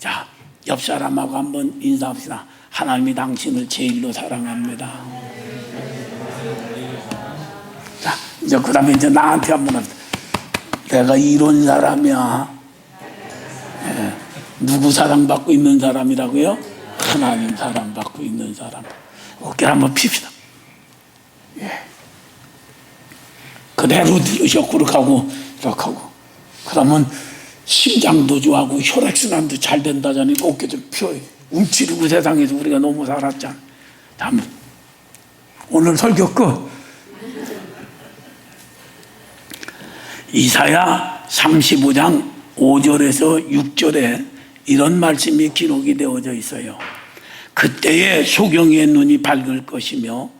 자, 옆 사람하고 한번 인사합시다. 하나님이 당신을 제일로 사랑합니다. 자, 이제 그 다음에 이제 나한테 한번 합시다. 내가 이런 사람이야. 예, 누구 사랑받고 있는 사람이라고요? 하나님 사랑받고 있는 사람. 어깨를 한번 핍시다. 예. 그대로 그렇게 하고, 이렇게 하고. 그러면 심장도 좋아하고 혈액순환도 잘 된다잖아요. 어깨 좀 펴요. 움츠리고 세상에서 우리가 너무 살았잖아. 다음 오늘 설교 끝. 이사야 35장 5절에서 6절에 이런 말씀이 기록이 되어져 있어요. 그때에 소경의 눈이 밝을 것이며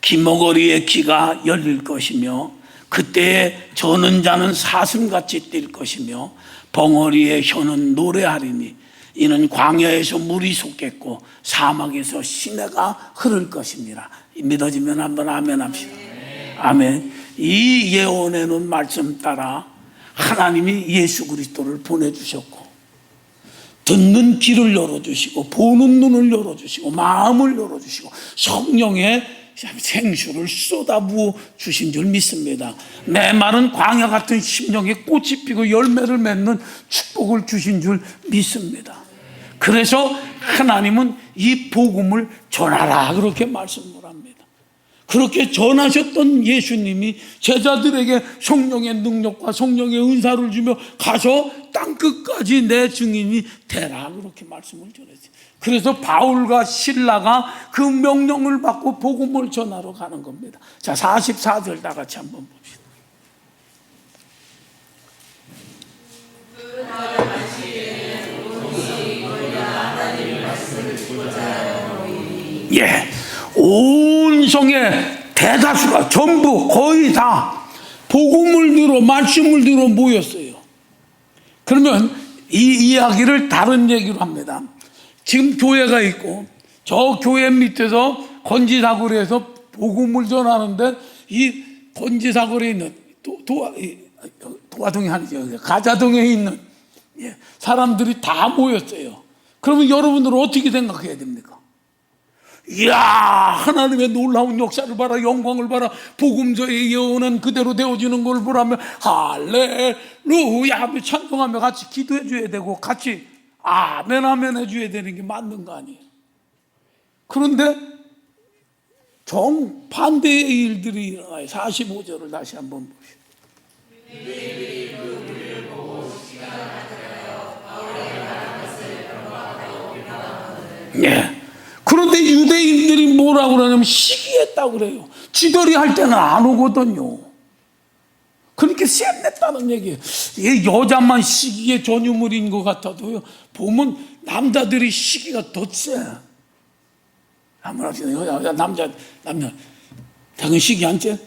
기머거리의 귀가 열릴 것이며 그때에 저는 자는 사슴같이 뛸 것이며 벙어리의 혀는 노래하리니 이는 광야에서 물이 솟겠고 사막에서 시내가 흐를 것입니다. 믿어지면 한번 아멘 합시다. 아멘. 이 예언에는 말씀 따라 하나님이 예수 그리스도를 보내주셨고 듣는 귀를 열어주시고 보는 눈을 열어주시고 마음을 열어주시고 성령의 생수를 쏟아부어 주신 줄 믿습니다. 내 말은 광야 같은 심령에 꽃이 피고 열매를 맺는 축복을 주신 줄 믿습니다. 그래서 하나님은 이 복음을 전하라 그렇게 말씀을 합니다. 그렇게 전하셨던 예수님이 제자들에게 성령의 능력과 성령의 은사를 주며 가서 땅 끝까지 내 증인이 되라 그렇게 말씀을 전했어요. 그래서 바울과 신라가 그 명령을 받고 복음을 전하러 가는 겁니다. 자, 44절 다 같이 한번 봅시다. 예. 온 성의 대다수가 전부 거의 다 복음을 들어 말씀을 들어 모였어요. 그러면 이 이야기를 다른 얘기로 합니다. 지금 교회가 있고 저 교회 밑에서 건지사거리에서 복음을 전하는데 이 건지사거리에 있는 도, 도, 이, 도화동이 아니죠. 가자동에 있는 예, 사람들이 다 모였어요. 그러면 여러분들은 어떻게 생각해야 됩니까? 이야 하나님의 놀라운 역사를 봐라 영광을 봐라 복음서의 예언은 그대로 되어지는 걸 보라며 할렐루야. 하며 찬송하며 같이 기도해 줘야 되고 같이 아멘 아멘 해줘야 되는 게 맞는 거 아니에요? 그런데 정반대의 일들이 일어나요. 45절을 다시 한번 봅시다 예. 그런데 유대인들이 뭐라고 그러냐면 시기했다고 그래요. 지들이 할 때는 안 오거든요. 그렇게 쌤냈다는 얘기예요. 얘 여자만 시기의 전유물인 것 같아도요. 보면 남자들이 시기가 더 세. 한번 합시다. 여자, 남자, 남자. 당연 시기 안 째?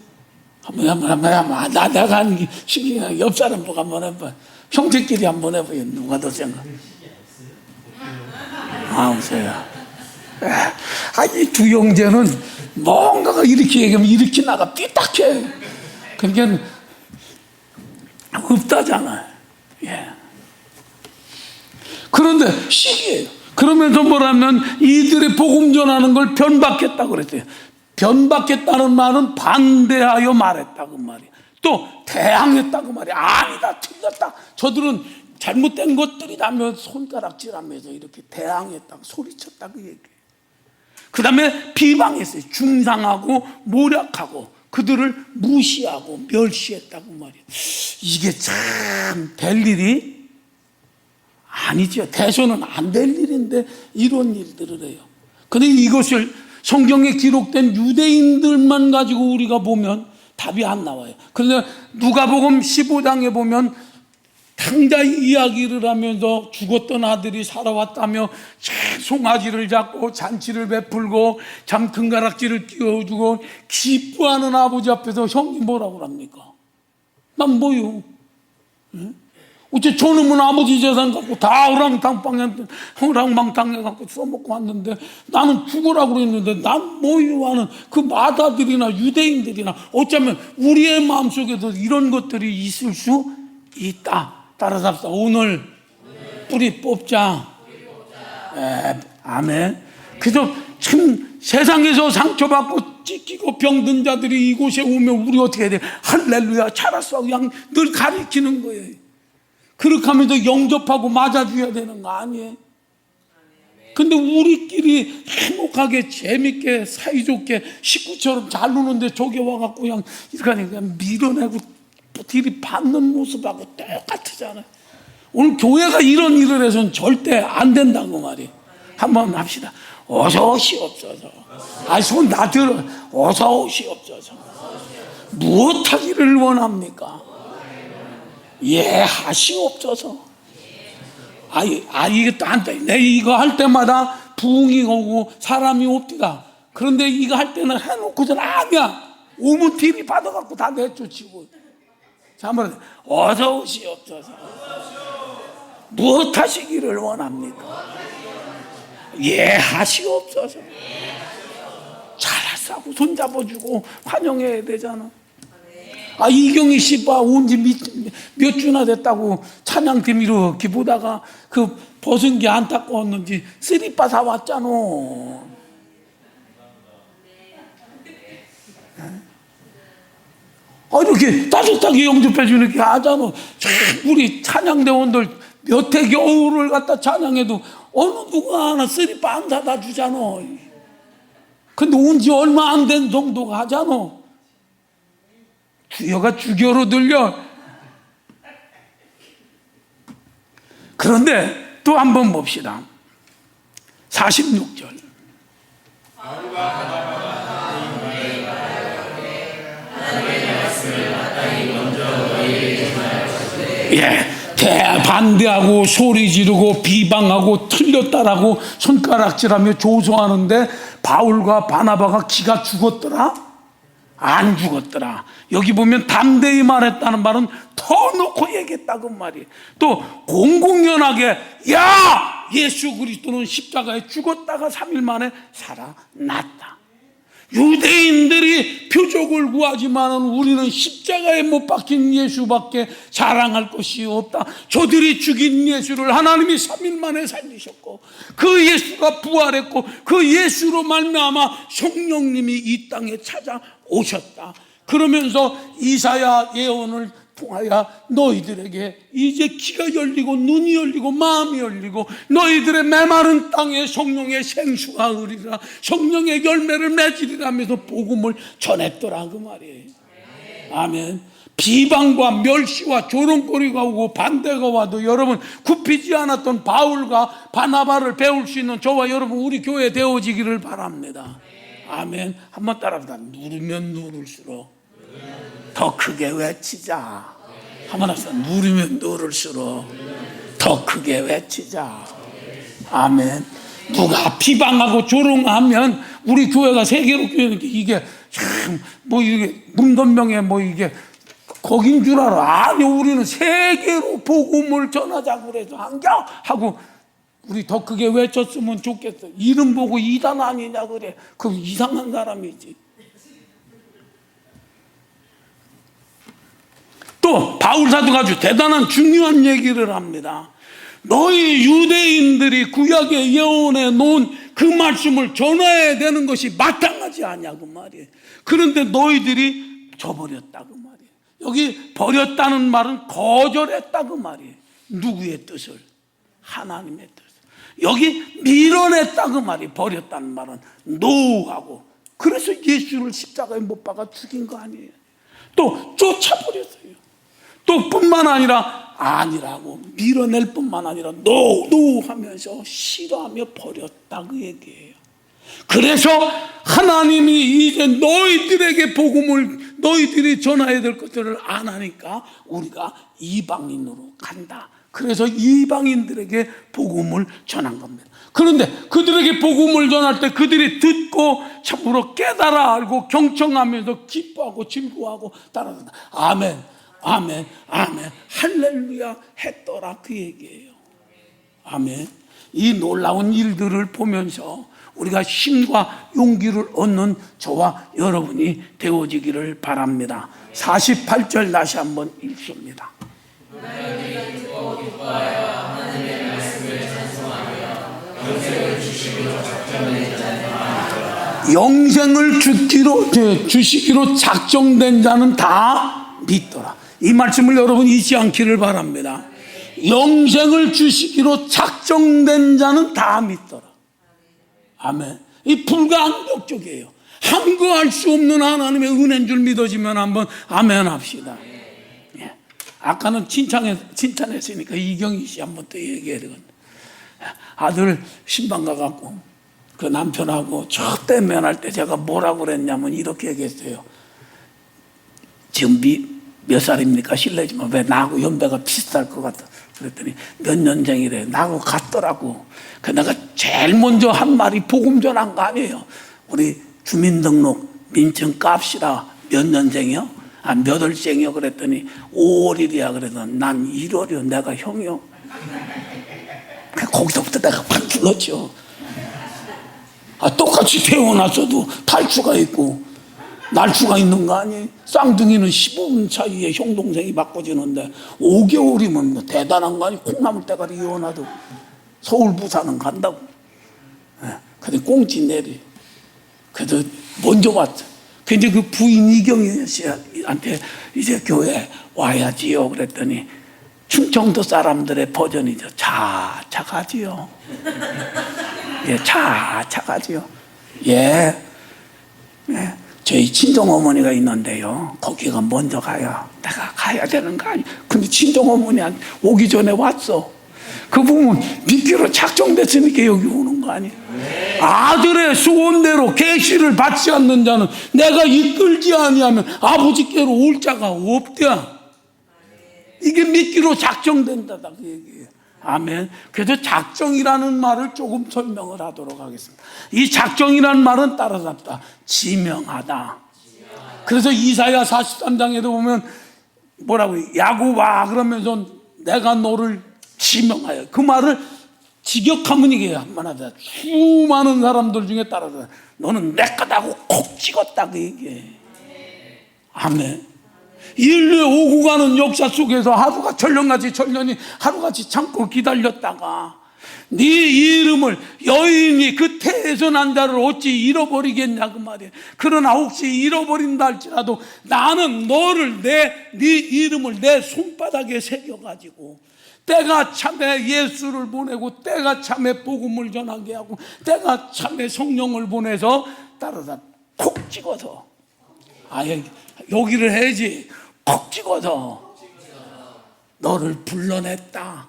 한번, 한번, 한번, 한번. 나, 내가 하는 시기가 옆 사람 보고 한번 해봐. 형제끼리 한번 해봐요. 누가 더 센가? 아, 없어요. 아, 이 두 형제는 뭔가가 이렇게 얘기하면 이렇게 나가 삐딱해. 그러니까 없다잖아요. 예. 그런데 시기예요. 그러면서 뭐라면 이들의 복음 전하는 걸 변박했다고 그랬대요. 변박했다는 말은 반대하여 말했다 그 말이에요. 또 대항했다 그 말이에요. 아니다 틀렸다. 저들은 잘못된 것들이라며 손가락질하면서 이렇게 대항했다 소리쳤다 그 얘기예요. 그 다음에 비방했어요. 중상하고 모략하고 그들을 무시하고 멸시했다고 말이에요. 이게 참 될 일이 아니죠. 대소는 안 될 일인데 이런 일들을 해요. 근데 이것을 성경에 기록된 유대인들만 가지고 우리가 보면 답이 안 나와요. 그런데 누가복음 15장에 보면 탕자 이야기를 하면서 죽었던 아들이 살아왔다며 송아지를 잡고 잔치를 베풀고 참 금가락지를 끼워주고 기뻐하는 아버지 앞에서 형님 뭐라고 합니까? 난 뭐요? 응? 어째 저놈은 아버지 재산 갖고 다 오랑탕방에 오랑망탕에 갖고 써먹고 왔는데 나는 죽으라고 그랬는데 난 뭐요 하는 그 마다들이나 유대인들이나 어쩌면 우리의 마음속에도 이런 것들이 있을 수 있다. 따라잡사 오늘 뿌리 뽑자 에, 아멘. 그래서 참 세상에서 상처받고 찢기고 병든 자들이 이곳에 오면 우리 어떻게 해야 돼? 할렐루야, 잘했어. 그냥 늘 가리키는 거예요. 그렇게 하면서 영접하고 맞아줘야 되는 거 아니에요? 근데 우리끼리 행복하게 재밌게 사이좋게 식구처럼 잘 노는데 저기 와갖고 그냥 이렇게 그냥 밀어내고 뒤리 받는 모습하고 똑같잖아요. 오늘 교회가 이런 일을 해서는 절대 안 된다고 말이에요. 한번 합시다. 어서 오시옵소서. 아, 손다 들어. 어서 오시옵소서. 무엇하기를 원합니까? 예, 하시옵소서. 아, 아 이게 또 안 돼. 내 이거 할 때마다 부흥이 오고 사람이 옵디다. 그런데 이거 할 때는 해놓고선 아니야. 오면 TV 받아갖고 다 내쫓이고. 자, 한번 어서 오시옵소서. 무엇 하시기를 원합니까? 예, 하시옵소서. 잘하사고 손잡아주고 환영해야 되잖아. 아, 이경희 씨봐 온지 몇, 몇 주나 됐다고 찬양팀 이렇게 보다가 그 벗은 게 안타까웠는지 쓰리빠 사왔잖아. 이렇게 따뜻하게 영접해주는 게 하잖아. 참, 우리 찬양대원들 몇 해 겨울을 갖다 찬양해도 어느 누가 하나 쓰리빠 안 사다 주잖아. 근데 온 지 얼마 안 된 정도가 하잖아. 주여가 주교로 들려. 그런데 또 한번 봅시다. 46절. 예, 대반대하고 소리 지르고 비방하고 틀렸다라고 손가락질하며 조소하는데 바울과 바나바가 기가 죽었더라? 안 죽었더라. 여기 보면 담대히 말했다는 말은 더 놓고 얘기했다고 말이에요. 또 공공연하게 야 예수 그리스도는 십자가에 죽었다가 3일 만에 살아났다. 유대인들이 표적을 구하지만은 우리는 십자가에 못 박힌 예수밖에 자랑할 것이 없다. 저들이 죽인 예수를 하나님이 3일 만에 살리셨고 그 예수가 부활했고 그 예수로 말미암아 성령님이 이 땅에 찾아오셨다. 그러면서 이사야 예언을 통하여 너희들에게 이제 귀가 열리고 눈이 열리고 마음이 열리고 너희들의 메마른 땅에 성령의 생수가 흐리라. 성령의 열매를 맺으리라면서 복음을 전했더라 그 말이에요. 아멘. 비방과 멸시와 조롱거리가 오고 반대가 와도 여러분 굽히지 않았던 바울과 바나바를 배울 수 있는 저와 여러분 우리 교회 되어지기를 바랍니다. 아멘. 한번 따라합시다. 누르면 누를수록 더 크게 외치자. 한번 합시다. 누르면 누를수록 더 크게 외치자. 아멘. 누가 비방하고 조롱하면 우리 교회가 세계로 교회는 이게 참 뭐 이게 문건명에 뭐 이게 거긴 줄 알아. 아니 우리는 세계로 복음을 전하자고 그래서 한겨 하고 우리 더 크게 외쳤으면 좋겠어. 이름 보고 이단 아니냐 그래. 그 이상한 사람이지. 또 바울 사도가 아주 대단한 중요한 얘기를 합니다. 너희 유대인들이 구약의 예언에 놓은 그 말씀을 전해야 되는 것이 마땅하지 않냐고 말이에요. 그런데 너희들이 저버렸다고 말이에요. 여기 버렸다는 말은 거절했다고 말이에요. 누구의 뜻을? 하나님의 뜻을. 여기 밀어냈다고 말이에요. 버렸다는 말은 노하고. 그래서 예수를 십자가에 못 박아 죽인 거 아니에요. 또 쫓아버렸어요. 또 뿐만 아니라 아니라고 밀어낼 뿐만 아니라 노, 노 하면서 싫어하며 버렸다 그 얘기예요. 그래서 하나님이 이제 너희들에게 복음을 너희들이 전해야 될 것들을 안 하니까 우리가 이방인으로 간다. 그래서 이방인들에게 복음을 전한 겁니다. 그런데 그들에게 복음을 전할 때 그들이 듣고 참으로 깨달아 알고 경청하면서 기뻐하고 즐거워하고 따라간다. 아멘. 아멘, 아멘, 할렐루야 했더라 그 얘기예요. 아멘. 이 놀라운 일들을 보면서 우리가 힘과 용기를 얻는 저와 여러분이 되어지기를 바랍니다. 48절 다시 한번 읽습니다. 영생을 주기로 저, 주시기로 작정된 자는 다 믿더라. 이 말씀을 여러분 잊지 않기를 바랍니다. 영생을 주시기로 작정된 자는 다 믿더라. 아멘. 이 불가항력적이에요. 함구할 수 없는 하나님의 은혜인 줄 믿어지면 한번 아멘 합시다. 예. 아까는 칭찬해, 칭찬했으니까 이경희 씨 한번 또 얘기해야 되거든. 아들 신방 가갖고 그 남편하고 저때 면할 때 제가 뭐라고 그랬냐면 이렇게 얘기했어요. 지금 미, 몇 살입니까? 실례지만 왜 나하고 연배가 비슷할 것 같아. 그랬더니 몇 년생이래. 나하고 같더라고. 그 내가 제일 먼저 한 말이 복음 전한 거 아니에요. 우리 주민등록 민증 값이라 몇 년생이요? 아, 몇 월생이요? 그랬더니 5월이야. 그래서 난 1월이요. 내가 형이요. 그 거기서부터 내가 확 불렀죠. 아, 똑같이 태어났어도 탈주가 있고 날추가 있는 거 아니? 쌍둥이는 15분 차이에 형 동생이 바꿔지는데 5개월이면 뭐 대단한 거 아니? 콩나물 대가리 이어놔도 서울 부산은 간다고. 예, 근데 꽁지 내리. 그래도 먼저 왔죠. 근데 그 부인 이경희 씨한테 이제 교회 와야지요. 그랬더니 충청도 사람들의 버전이죠. 자, 차가지요. 예, 자, 차가지요. 예. 예. 저희 친정 어머니가 있는데요. 거기가 먼저 가요. 내가 가야 되는 거 아니? 근데 친정 어머니 오기 전에 왔어. 그 부분 믿기로 작정됐으니까 여기 오는 거 아니에요? 아들의 소원대로 계시를 받지 않는 자는 내가 이끌지 아니하면 아버지께로 올 자가 없대. 이게 믿기로 작정된다다 그 얘기예요. 아멘. 그래서 작정이라는 말을 조금 설명을 하도록 하겠습니다. 이 작정이라는 말은 따라잡다. 지명하다. 그래서 이사야 43장에도 보면 뭐라고 야구와 그러면서 내가 너를 지명하여 그 말을 직역하면 이게 한만하다. 수많은 사람들 중에 따라서 너는 내 거다고 콕 찍었다 그 얘기해. 아멘. 인류의 오고 가는 역사 속에서 하루가 천년같이 천년이 하루같이 참고 기다렸다가 네 이름을 여인이 그 태에서 난 자를 어찌 잃어버리겠냐 그 말이에요. 그러나 혹시 잃어버린다 할지라도 나는 너를 내 네 이름을 내 손바닥에 새겨 가지고 때가 참에 예수를 보내고 때가 참에 복음을 전하게 하고 때가 참에 성령을 보내서 따라다 콕 찍어서 아예 여기를 해야지 콕 찍어서 너를 불러냈다.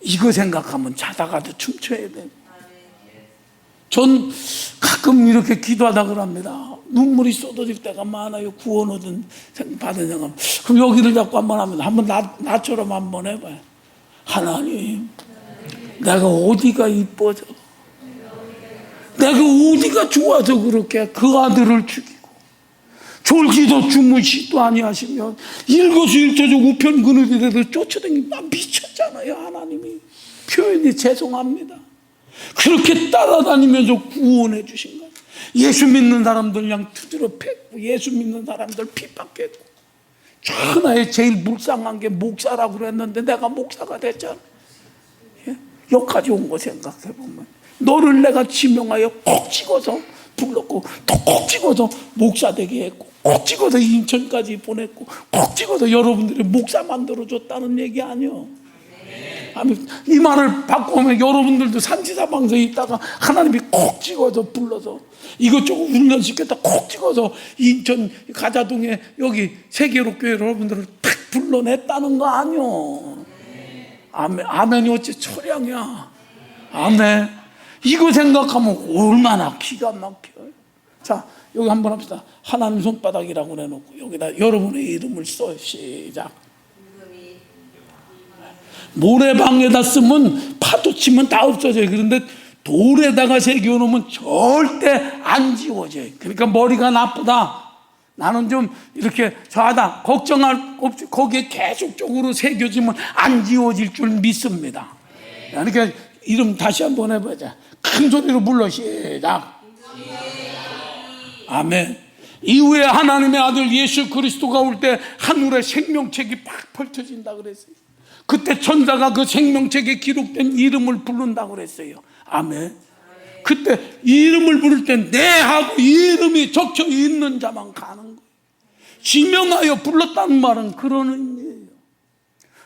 이거 생각하면 자다가도 춤춰야 돼. 전 가끔 이렇게 기도하다 그럽니다. 눈물이 쏟아질 때가 많아요. 구원 얻은 생- 받은 생각. 그럼 여기를 잡고 한번 하면 한번 나, 나처럼 한번 해봐요. 하나님, 내가 어디가 이뻐져? 내가 어디가 좋아서 그렇게 그 아들을 죽이고 졸기도 주무시도 아니하시면 일거수일투족 우편 그늘이라도 쫓아다니면 미쳤잖아요 하나님이. 표현이 죄송합니다. 그렇게 따라다니면서 구원해 주신 거예요. 예수 믿는 사람들 그냥 두드려 팼고 예수 믿는 사람들 핍박했고 천하에 제일 불쌍한 게 목사라고 그랬는데 내가 목사가 됐잖아. 예? 여기까지 온 거 생각해 보면 너를 내가 지명하여 콕 찍어서 불렀고 또 콕 찍어서 목사 되게 했고 콕 찍어서 인천까지 보냈고 콕 찍어서 여러분들이 목사 만들어줬다는 얘기 아니요. 이 말을 바꾸면 여러분들도 산지사방서에 있다가 하나님이 콕 찍어서 불러서 이것저것 훈련시켰다 콕 찍어서 인천 가자동에 여기 세계로 교회 여러분들을 탁 불러냈다는 거 아니요. 아멘. 아멘이 어째 철량이야. 아멘. 이거 생각하면 얼마나 기가 막혀요. 자, 여기 한번 합시다. 하나님 손바닥이라고 해놓고 여기다 여러분의 이름을 써 시작. 모래방에다 쓰면 파도 치면 다 없어져요. 그런데 돌에다가 새겨놓으면 절대 안 지워져요. 그러니까 머리가 나쁘다. 나는 좀 이렇게 저하다. 걱정할 없이 거기에 계속적으로 새겨지면 안 지워질 줄 믿습니다. 그러니까 이름 다시 한번 해보자. 큰 소리로 불러 시작. 아멘. 이후에 하나님의 아들 예수 그리스도가 올 때 하늘의 생명책이 팍 펼쳐진다 그랬어요. 그때 천사가 그 생명책에 기록된 이름을 부른다고 그랬어요. 아멘. 그때 이름을 부를 때 내 하고 이름이 적혀 있는 자만 가는 거예요. 지명하여 불렀다는 말은 그런 의미예요.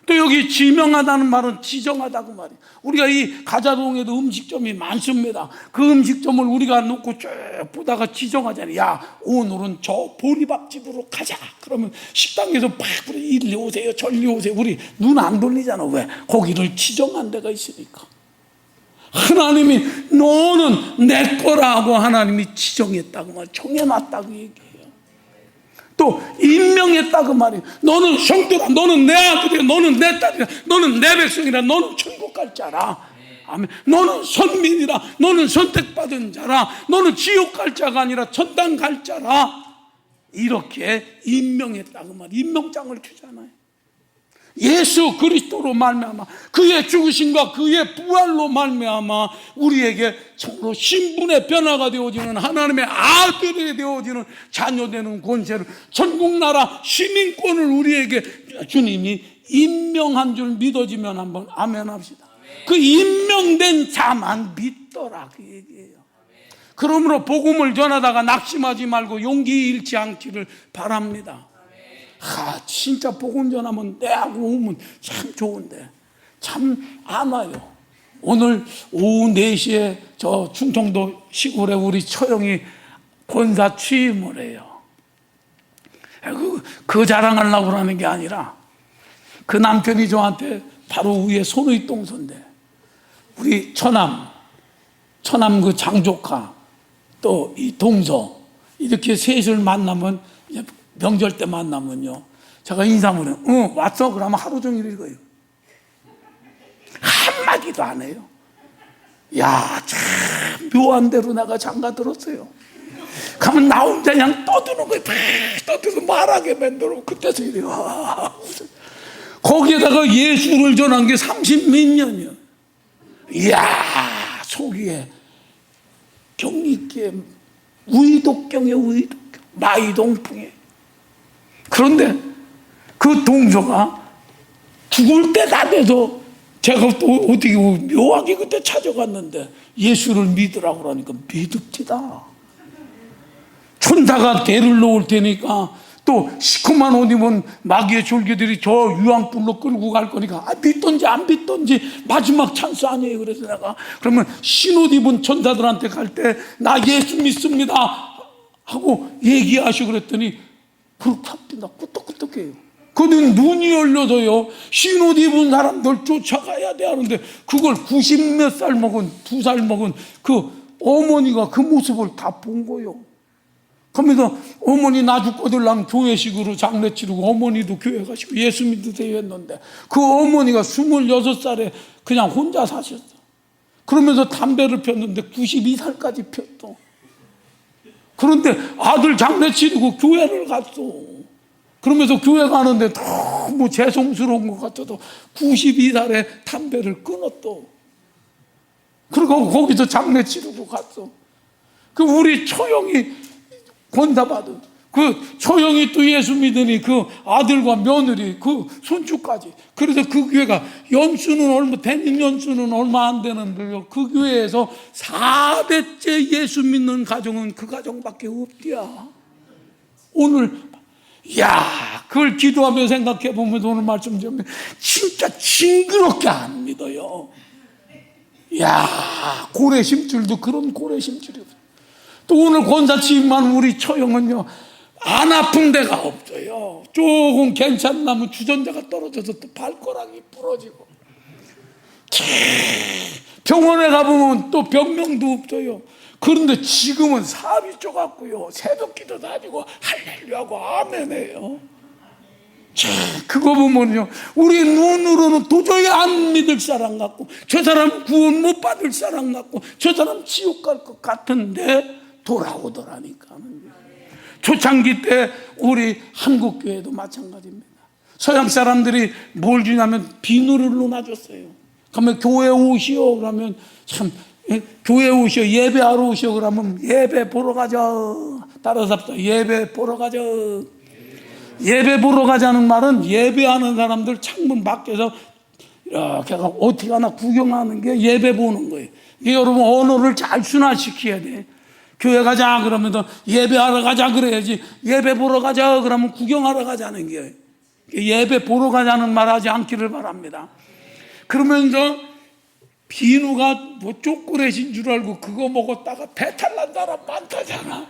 또 여기 지명하다는 말은 지정하다고 말이에요. 우리가 이 가자동에도 음식점이 많습니다. 그 음식점을 우리가 놓고 쭉 보다가 지정하잖아요. 야, 오늘은 저 보리밥집으로 가자. 그러면 식당에서 팍 그래 이리 오세요, 저리 오세요. 우리 눈 안 돌리잖아. 왜? 거기를 지정한 데가 있으니까. 하나님이 너는 내 거라고 하나님이 지정했다고 말, 정해놨다고 얘기해요. 또 임명했다고 말이에요. 너는 형들아, 너는 내 아들이야, 너는 내 딸이야, 너는 내 백성이라, 너는 천국 갈 자라. 아멘. 너는 선민이라, 너는 선택받은 자라, 너는 지옥 갈 자가 아니라 천당 갈 자라. 이렇게 임명했다고 말, 임명장을 주잖아요. 예수 그리스도로 말미암아 그의 죽으심과 그의 부활로 말미암아 우리에게 정로 신분의 변화가 되어지는 하나님의 아들이 되어지는 자녀되는 권세를 천국 나라 시민권을 우리에게 주님이 임명한 줄 믿어지면 한번 아멘 합시다. 그 임명된 자만 믿더라 그 얘기예요. 그러므로 복음을 전하다가 낙심하지 말고 용기 잃지 않기를 바랍니다. 아, 진짜 복음 전하면 내하고 오면 참 좋은데 참 안 와요. 오늘 오후 4시에 저 충청도 시골에 우리 처형이 권사 취임을 해요. 그, 그 자랑하려고 하는 게 아니라 그 남편이 저한테 바로 위에 손의 동서인데 우리 처남, 처남 그 장조카 또 이 동서 이렇게 셋을 만나면 명절 때 만나면요. 제가 해요. 응, 왔어? 그러면 하루 종일 읽어요. 한마디도 안 해요. 야, 참 묘한 대로 내가 장가 들었어요. 가면 나 혼자 그냥 떠드는 거예요. 떠들고 말하게 만들어. 그때서 이래요. 와, 거기에다가 예수를 전한 게 30 몇 년이요. 이야, 속이에 경리께 우이독경에 우이독경, 마이동풍에. 그런데 그 동서가 죽을 때 다 돼서 제가 또 어떻게 묘하게 그때 찾아갔는데 예수를 믿으라고 그러니까 믿읍시다. 천사가 대를 놓을 테니까 또 시커먼 옷 입은 마귀의 졸개들이 저 유황불로 끌고 갈 거니까 아, 믿던지 안 믿던지 마지막 찬스 아니에요. 그래서 내가 그러면 흰옷 입은 천사들한테 갈 때 나 예수 믿습니다 하고 얘기하시고 그랬더니 그렇게 합니다. 끄떡끄떡해요. 그는 눈이 열려서요. 흰옷 입은 사람들 쫓아가야 돼 하는데 그걸 90 몇 살 먹은 두 살 먹은 그 어머니가 그 모습을 다 본 거예요. 그러면서 어머니 나 죽고들랑 교회식으로 장례 치르고 어머니도 교회 가시고 예수 믿으세요 했는데 그 어머니가 26살에 그냥 혼자 사셨어. 그러면서 담배를 폈는데 92살까지 폈어. 그런데 아들 장례 치르고 교회를 갔어. 그러면서 교회 가는데 너무 죄송스러운 것 같아도 92살에 담배를 끊었어. 그리고 거기서 장례 치르고 갔어. 그 우리 처형이 권사받은 그 처형이 또 예수 믿으니 그 아들과 며느리 그 손주까지. 그래서 그 교회가 연수는 얼마 대년 연수는 얼마 안 되는데요. 그 교회에서 4대째 예수 믿는 가정은 그 가정밖에 없디야. 오늘 야 그걸 기도하며 생각해 보면 오늘 말씀 좀 진짜 징그럽게 안 믿어요. 야 고래 심줄도 그런 고래 심줄이 또 오늘 권사치만 우리 처형은요 안 아픈 데가 없어요. 조금 괜찮나면 주전자가 떨어져서 또 발가락이 부러지고 병원에 가보면 또 병명도 없어요. 그런데 지금은 사업이 쪼갔고요. 새벽 기도 다니고 할렐루야고 아멘해요. 자, 그거 보면요. 우리 눈으로는 도저히 안 믿을 사람 같고 저 사람 구원 못 받을 사람 같고 저 사람 지옥 갈 것 같은데 돌아오더라니까는. 초창기 때 우리 한국 교회도 마찬가지입니다. 서양 사람들이 뭘 주냐면 비누를 놓아줬어요. 그러면 교회 오시오 그러면 참 예, 교회 오시오 예배하러 오시오 그러면 예배 보러 가자. 따라서 합시다. 예배 보러 가자. 예배 보러 가자는 말은 예배하는 사람들 창문 밖에서 이렇게 어떻게 하나 구경하는 게 예배 보는 거예요. 여러분 언어를 잘 순화시켜야 돼. 교회 가자 그러면 예배하러 가자 그래야지 예배 보러 가자 그러면 구경하러 가자는 게 예배 보러 가자는 말 하지 않기를 바랍니다. 그러면서 비누가 뭐 초콜릿인 줄 알고 그거 먹었다가 배탈 난 사람 많다잖아.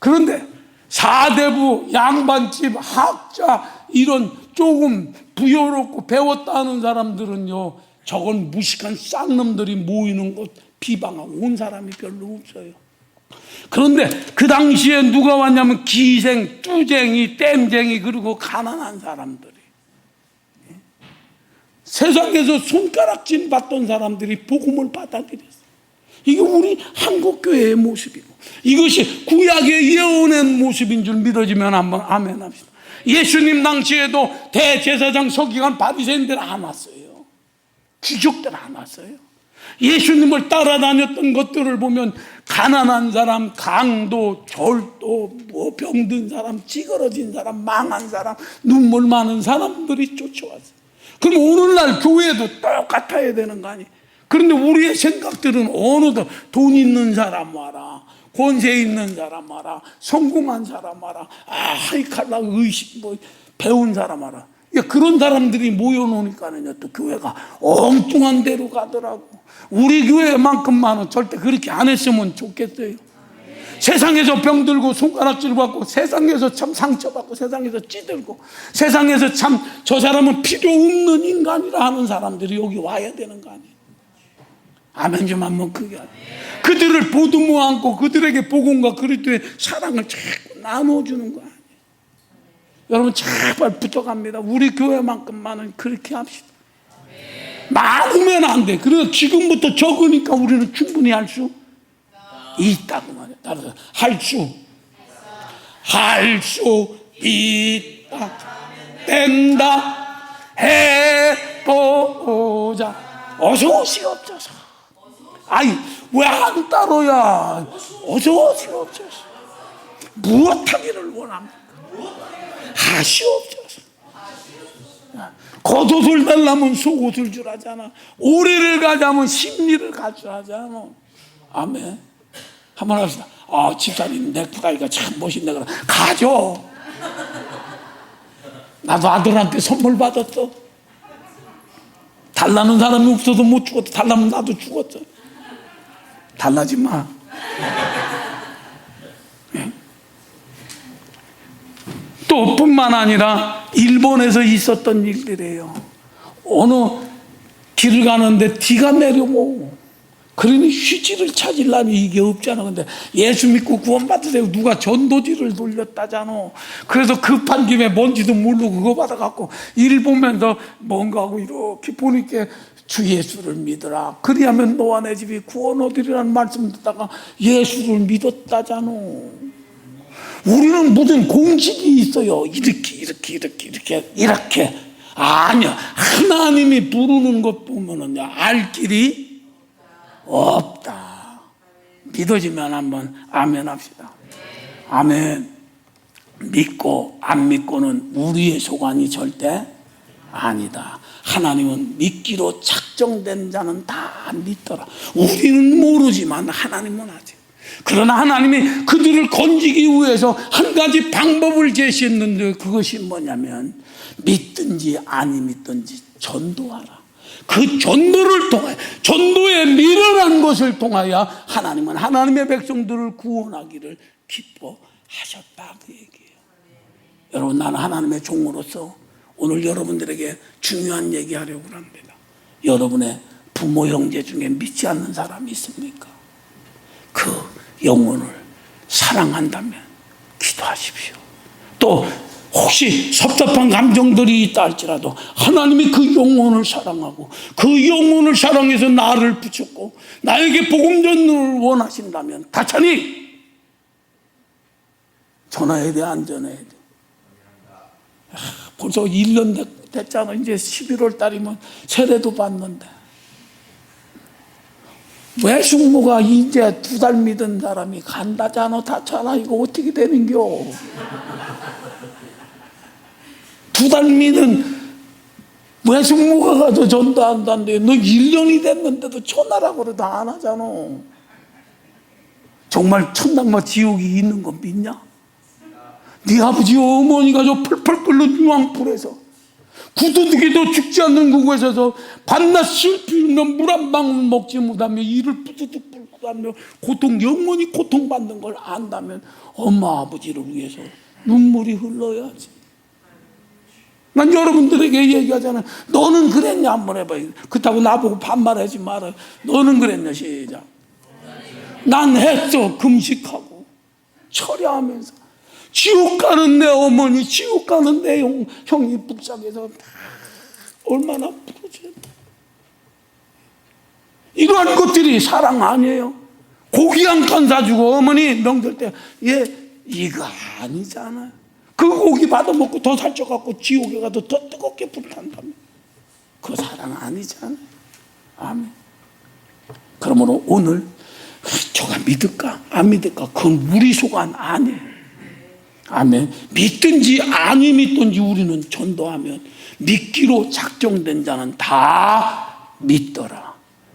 그런데 사대부 양반집 학자 이런 조금 부여롭고 배웠다는 사람들은요 저건 무식한 쌍놈들이 모이는 곳 비방하고 온 사람이 별로 없어요. 그런데 그 당시에 누가 왔냐면 기생, 뚜쟁이, 땜쟁이 그리고 가난한 사람들이 세상에서 손가락질 받던 사람들이 복음을 받아들였어요. 이게 우리 한국 교회의 모습이고 이것이 구약의 예언의 모습인 줄 믿어지면 한번 아멘 합시다. 예수님 당시에도 대제사장 서기관 바리새인들 안 왔어요. 귀족들 안 왔어요. 예수님을 따라다녔던 것들을 보면 가난한 사람, 강도, 절도, 뭐 병든 사람, 찌그러진 사람, 망한 사람, 눈물 많은 사람들이 쫓아왔어요. 그럼 오늘날 교회도 똑같아야 되는 거 아니에요? 그런데 우리의 생각들은 어느덧 돈 있는 사람 와라. 권세 있는 사람 와라. 성공한 사람 와라. 아, 하이칼라 의식, 뭐, 배운 사람 와라. 야, 그런 사람들이 모여놓으니까는요, 또 교회가 엉뚱한 데로 가더라고. 우리 교회만큼만은 절대 그렇게 안 했으면 좋겠어요. 세상에서 병들고 손가락질 받고 세상에서 참 상처받고 세상에서 찌들고 세상에서 참 저 사람은 필요 없는 인간이라 하는 사람들이 여기 와야 되는 거 아니에요. 아멘 좀 한번 크게 하세요. 그들을 보듬어 안고 그들에게 복음과 그리스도의 사랑을 자꾸 나눠주는 거 아니에요. 여러분 제발 부탁합니다. 우리 교회만큼만은 그렇게 합시다. 많으면 안 돼. 그래서 지금부터 적으니까 우리는 충분히 할 수 있다고 말이야. 따라서 할 수, 할 수 있다. 된다. 해보자. 어서 오시옵소서. 아이, 왜안 따로야? 어서 오시옵소서. 무엇하기를 원합니까? 하시옵소서. 겉옷을 달라면 속옷을 주라잖아. 오래를 가자면 심리를 가주라잖아. 아멘. 한번 합시다. 아, 집사님 넥타이가 참 멋있네. 그럼 가져. 나도 아들한테 선물 받았어. 달라는 사람이 없어서 못 죽었어. 달라면 나도 죽었어. 달라지 마. 또 뿐만 아니라 일본에서 있었던 일들이에요. 어느 길을 가는데 비가 내려오고 그러니 휴지를 찾으려면 이게 없잖아. 근데 예수 믿고 구원받으세요. 누가 전도지를 돌렸다잖아. 그래서 급한 김에 뭔지도 모르고 그거 받아갖고 일 보면서 뭔가 하고 이렇게 보니까 주 예수를 믿어라. 그리하면 너와 내 집이 구원 얻으리라는 말씀 듣다가 예수를 믿었다잖아. 우리는 무슨 공식이 있어요. 이렇게, 이렇게, 이렇게, 이렇게, 이렇게. 아니야. 하나님이 부르는 것 보면은요, 알 길이 없다. 믿어지면 한번 아멘 합시다. 아멘. 믿고 안 믿고는 우리의 소관이 절대 아니다. 하나님은 믿기로 작정된 자는 다 믿더라. 우리는 모르지만 하나님은 아직. 그러나 하나님이 그들을 건지기 위해서 한 가지 방법을 제시했는데 그것이 뭐냐면 믿든지 아니 믿든지 전도하라. 그 전도를 통하여 전도에 미련한 것을 통하여 하나님은 하나님의 백성들을 구원하기를 기뻐하셨다 그 얘기예요. 여러분 나는 하나님의 종으로서 오늘 여러분들에게 중요한 얘기하려고 합니다. 여러분의 부모 형제 중에 믿지 않는 사람이 있습니까? 그 영혼을 사랑한다면 기도하십시오. 또 혹시 섭섭한 감정들이 있다 할지라도 하나님이 그 영혼을 사랑하고 그 영혼을 사랑해서 나를 붙였고 나에게 복음 전을 원하신다면 다차니 전화에 대해 안전해야 돼. 아, 벌써 1년 됐잖아. 이제 11월 달이면 세례도 받는데. 왜 숙모가 이제 두 달 믿은 사람이 간다잖아, 다잖아. 이거 어떻게 되는겨? 두 달 믿은 왜 숙모가 가서 전도한다는데 너 1년이 됐는데도 천하라고 그래도 안 하잖아. 정말 천당과 지옥이 있는 거 믿냐? 네 아버지 어머니가 저 펄펄 끓는 유황불에서 구두둑이도 죽지 않는 그곳에서 밤낮 실피우면 물한 방울 먹지 못하며 이를 뿌드득 불고 하며 고통 영원히 고통받는 걸 안다면 엄마 아버지를 위해서 눈물이 흘러야지. 난 여러분들에게 얘기하잖아. 너는 그랬냐? 한번 해봐요 그렇다고 나보고 반말하지 말아요 너는 그랬냐? 시작. 난 했어. 금식하고. 철야하면서 지옥 가는 내 어머니 지옥 가는 내 형, 형이 북상에서 다 얼마나 부러졌다 이러한 것들이 사랑 아니에요. 고기 한 칸 사주고 어머니 명절 때얘 이거 아니잖아요 그 고기 받아먹고 더 살쪄갖고 지옥에 가도 더 뜨겁게 불탄다며 그 사랑 아니잖아요 아멘. 그러므로 오늘 저가 믿을까? 안 믿을까? 그건 우리 소관 아니에요 아멘. 믿든지 아니 믿든지 우리는 전도하면 믿기로 작정된 자는 다 믿더라.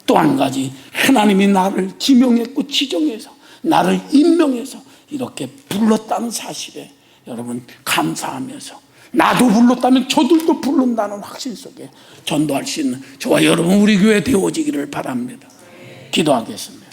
또 한 가지 하나님이 나를 지명했고 지정해서 나를 임명해서 이렇게 불렀다는 사실에 여러분 감사하면서 나도 불렀다면 저들도 부른다는 확신 속에 전도할 수 있는 저와 여러분 우리 교회 되어지기를 바랍니다. 기도하겠습니다